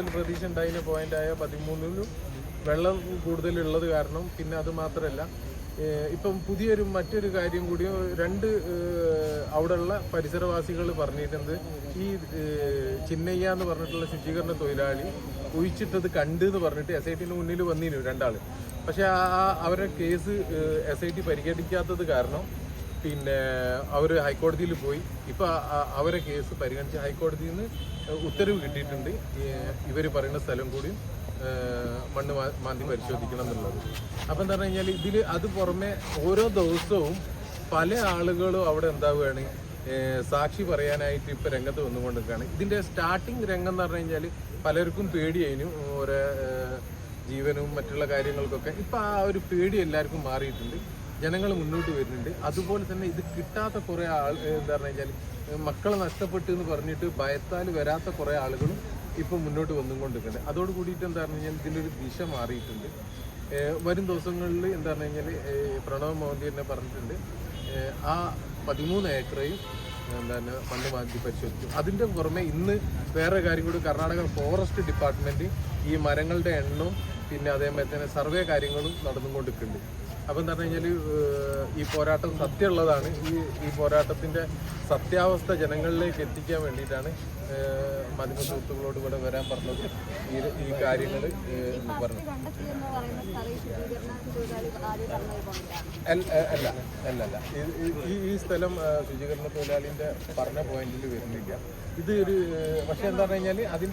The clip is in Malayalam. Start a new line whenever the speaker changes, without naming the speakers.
കൂടുതൽ പ്രതീക്ഷ ഉണ്ടായിരുന്ന പോയിന്റായ പതിമൂന്നിലും വെള്ളം കൂടുതലുള്ളത് കാരണം പിന്നെ അത് മാത്രമല്ല ഇപ്പം പുതിയൊരു മറ്റൊരു കാര്യം കൂടി രണ്ട് അവിടെയുള്ള പരിസരവാസികൾ പറഞ്ഞിട്ടുണ്ട്. ഈ ചിന്നയ്യ എന്ന് പറഞ്ഞിട്ടുള്ള ശുചീകരണ തൊഴിലാളി കുഴിച്ചിട്ടത് കണ്ട് എന്ന് പറഞ്ഞിട്ട് എസ് ഐ ടിന് മുന്നിൽ വന്നിരുന്നു രണ്ടാൾ പക്ഷേ ആ- അവരുടെ കേസ് എസ് ഐ ടി പരിഗണിക്കാത്തത് കാരണം പിന്നെ അവർ ഹൈക്കോടതിയിൽ പോയി. ഇപ്പൊ ആ- ആ- അവരെ കേസ് പരിഗണിച്ച് ഹൈക്കോടതിയിൽ നിന്ന് ഉത്തരവ് കിട്ടിയിട്ടുണ്ട്. ഇവർ പറയുന്ന സ്ഥലം കൂടി മണ്ണ് മാന്തി പരിശോധിക്കണം എന്നുള്ളത്. അപ്പം എന്താ പറഞ്ഞു കഴിഞ്ഞാൽ ഇതിൽ അത് പുറമെ ഓരോ ദിവസവും പല ആളുകളും അവിടെ എന്താവുകയാണ് സാക്ഷി പറയാനായിട്ട് ഇപ്പം രംഗത്ത് വന്നുകൊണ്ടിരിക്കുകയാണ്. ഇതിന്റെ സ്റ്റാർട്ടിങ് രംഗം എന്ന് പറഞ്ഞു കഴിഞ്ഞാൽ പലർക്കും പേടിയായിരുന്നു ഓരോ ജീവനും മറ്റുള്ള കാര്യങ്ങൾക്കൊക്കെ. ഇപ്പം ആ ഒരു പേടി എല്ലാവർക്കും മാറിയിട്ടുണ്ട്. ജനങ്ങൾ മുന്നോട്ട് വരുന്നുണ്ട്. അതുപോലെ തന്നെ ഇത് കിട്ടാത്ത കുറേ ആൾ എന്താ പറഞ്ഞു കഴിഞ്ഞാൽ മക്കളെ നഷ്ടപ്പെട്ടു എന്ന് പറഞ്ഞിട്ട് ഭയത്താൽ വരാത്ത കുറേ ആളുകളും ഇപ്പൊ മുന്നോട്ട് വന്നുകൊണ്ടിരിക്കുന്നത് അതോട് കൂടിയിട്ട് എന്താ പറഞ്ഞു കഴിഞ്ഞാൽ ഇതിലൊരു ദിശ മാറിയിട്ടുണ്ട്. വരും ദിവസങ്ങളിൽ എന്താ പറഞ്ഞു കഴിഞ്ഞാൽ പ്രണവ് മോദി തന്നെ പറഞ്ഞിട്ടുണ്ട്. ആ പതിമൂന്ന് ഏക്കറയും എന്താണ് മണ്ണ് മാറ്റി പരിശോധിച്ചു അതിന്റെ പുറമെ ഇന്ന് വേറെ കാര്യം കൂടി കർണാടക ഫോറസ്റ്റ് ഡിപ്പാർട്ട്മെന്റ് ഈ മരങ്ങളുടെ എണ്ണവും പിന്നെ അതേമാതിരി തന്നെ സർവേ കാര്യങ്ങളും നടന്നുകൊണ്ടിരിക്കുന്നുണ്ട്. അപ്പം എന്താ പറഞ്ഞു കഴിഞ്ഞാൽ ഈ പോരാട്ടം സത്യമുള്ളതാണ്. ഈ ഈ പോരാട്ടത്തിന്റെ സത്യാവസ്ഥ ജനങ്ങളിലേക്ക് എത്തിക്കാൻ വേണ്ടിയിട്ടാണ് മാധ്യമ സുഹൃത്തുക്കളോട് ഇവിടെ വരാൻ പറഞ്ഞത്. ഈ ഈ കാര്യങ്ങൾ പറഞ്ഞു
എന്ന്
അല്ല അല്ല അല്ല ഈ- ഈ സ്ഥലം ശുചീകരണ തൊഴിലാളിന്റെ പറഞ്ഞ പോയിന്റിൽ വരുന്നില്ല. ഇത് ഒരു പക്ഷേ എന്താ പറഞ്ഞു കഴിഞ്ഞാൽ അതിന്റെ